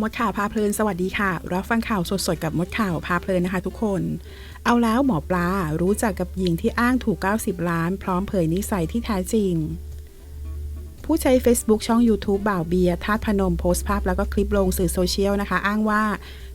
มดข่าวพาเพลินสวัสดีค่ะ รับฟังข่าวสดๆกับมดข่าวพาเพลินนะคะทุกคน เอาแล้วหมอปลารู้จักกับหญิงที่อ้างถูก 90 ล้าน พร้อมเผยนิสัยที่แท้จริง ผู้ใช้ Facebook ช่อง YouTube บ่าวเบียร์ทาสพนมโพสต์ภาพแล้วก็คลิปลงสื่อโซเชียลนะคะ อ้างว่า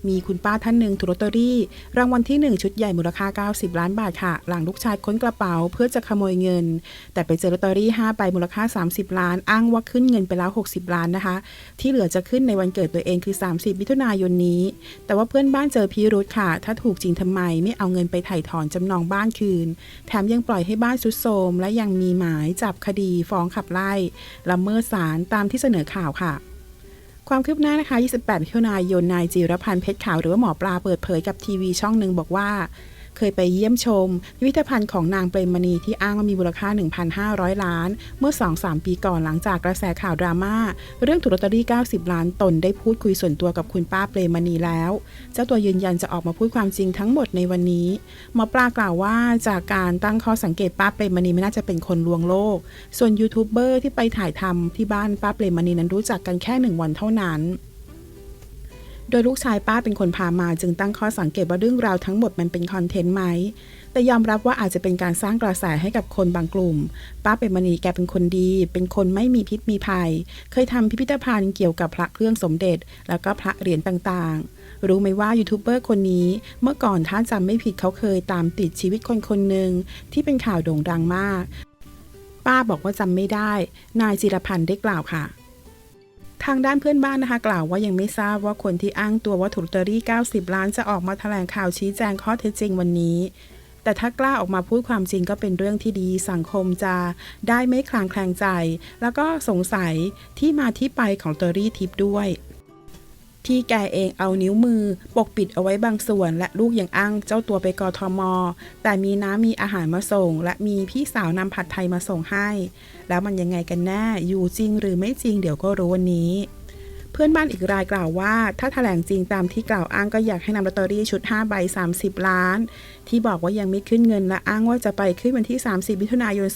มีคุณป้าท่านหนึ่งถูกลอตเตอรี่ รางวัลที่ 1 ชุดใหญ่มูลค่า 90 ล้านบาทค่ะ หลังลูกชายค้นกระเป๋าเพื่อจะขโมยเงิน แต่ไปเจอลอตเตอรี่5ใบมูลค่า 30 ล้าน อ้างว่าขึ้นเงินไปแล้ว 60 ล้านนะคะ ที่เหลือจะขึ้นในวันเกิดตัวเองคือ 30มิถุนายนนี้ แต่ว่าเพื่อนบ้านเจอพิรุธค่ะ ถ้าถูกจริงทำไมไม่เอาเงินไปไถ่ถอนจำนองบ้านคืน แถมยังปล่อยให้บ้านสุดโทรมและยังมีหมายจับคดีฟ้องขับไล่ละเมิดศาลตามที่เสนอข่าวค่ะ ความคืบหน้านะคะ 28มิถุนายนนายจิรพันธ์เพชรขาวหรือว่าหมอปลาเปิดเผยกับทีวีช่องหนึ่งบอกว่า เคยไปเยี่ยมชม พิพิธภัณฑ์ของนางเปรมมณีที่อ้างว่ามีมูลค่า 1,500 ล้าน เมื่อ 2-3 ปีก่อนหลังจากกระแสข่าวดราม่าเรื่องถูกลอตเตอรี่ 90 ล้านตนได้พูดคุยส่วนตัวกับคุณป้าเปรมมณีแล้ว เจ้าตัวยืนยันจะออกมาพูดความจริงทั้งหมดในวันนี้หมอปลากล่าวว่าจากการตั้งข้อสังเกตป้าเปรมมณีไม่น่าจะเป็นคนลวงโลก ส่วนยูทูบเบอร์ที่ไปถ่ายทำที่บ้านป้าเปรมมณีนั้นรู้จักกันแค่หนึ่งวันเท่านั้น โดยลูกชายป้าเป็นคนพามาจึงตั้งข้อสังเกตว่าเรื่องราวทั้งหมดมันเป็นคอนเทนต์ไหม แต่ยอมรับว่าอาจจะเป็นการสร้างกระแสให้กับคนบางกลุ่ม ป้าเป็นมณีแกเป็นคนดี เป็นคนไม่มีพิษมีภัย เคยทำพิพิธภัณฑ์เกี่ยวกับพระเครื่องสมเด็จ แล้วก็พระเหรียญต่างๆ รู้ไหมว่ายูทูบเบอร์คนนี้ เมื่อก่อนถ้าจำไม่ผิดเขาเคยตามติดชีวิตคนคนหนึ่งที่เป็นข่าวโด่งดังมาก ป้าบอกว่าจำไม่ได้ นายจิรพันธ์ได้กล่าวค่ะ ทางด้านเพื่อนบ้านนะคะ กล่าวว่ายังไม่ทราบว่าคนที่อ้างตัวว่าถูกตเตอรี่ 90 ล้านจะออกมาแถลงข่าวชี้แจงข้อเท็จจริงวันนี้ แต่ถ้ากล้าออกมาพูดความจริงก็เป็นเรื่องที่ดี สังคมจะได้ไม่คลางแคลงใจ แล้วก็สงสัยที่มาที่ไปของเตอรี่ทิปด้วย ที่แกเองเอานิ้วมือ ปกปิดเอาไว้บางส่วน และลูกยังอ้างเจ้าตัวไปกทม แต่มีน้ำมีอาหารมาส่ง และมีพี่สาวนำผัดไทยมาส่งให้ แล้วมันยังไงกันแน่อยู่จริงหรือไม่จริงเดี๋ยวก็รู้วันนี้ เพื่อนบ้านอีกรายกล่าวว่า ถ้าแถลงจริงตามที่กล่าวอ้างก็อยากให้นำลอตเตอรี่ชุด 5 ใบ 30 ล้าน ที่บอกว่ายังไม่ขึ้นเงินและอ้างว่าจะไปขึ้นวันที่ 30มิถุนายน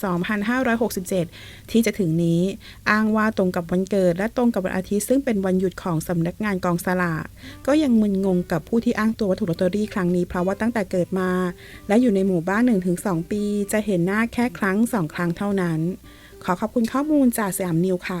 2567 ที่จะถึงนี้ อ้างว่าตรงกับวันเกิด และตรงกับวันอาทิตย์ซึ่งเป็นวันหยุดของสำนักงานกองสลากก็ยังมึนงงกับผู้ที่อ้างตัวว่าถูกลอตเตอรี่ครั้งนี้เพราะว่าตั้งแต่เกิดมา และอยู่ในหมู่บ้าน 1-2 ปี จะเห็นหน้าแค่ครั้งสองครั้งเท่านั้น ขอขอบคุณข้อมูลจากสยามนิวค่ะ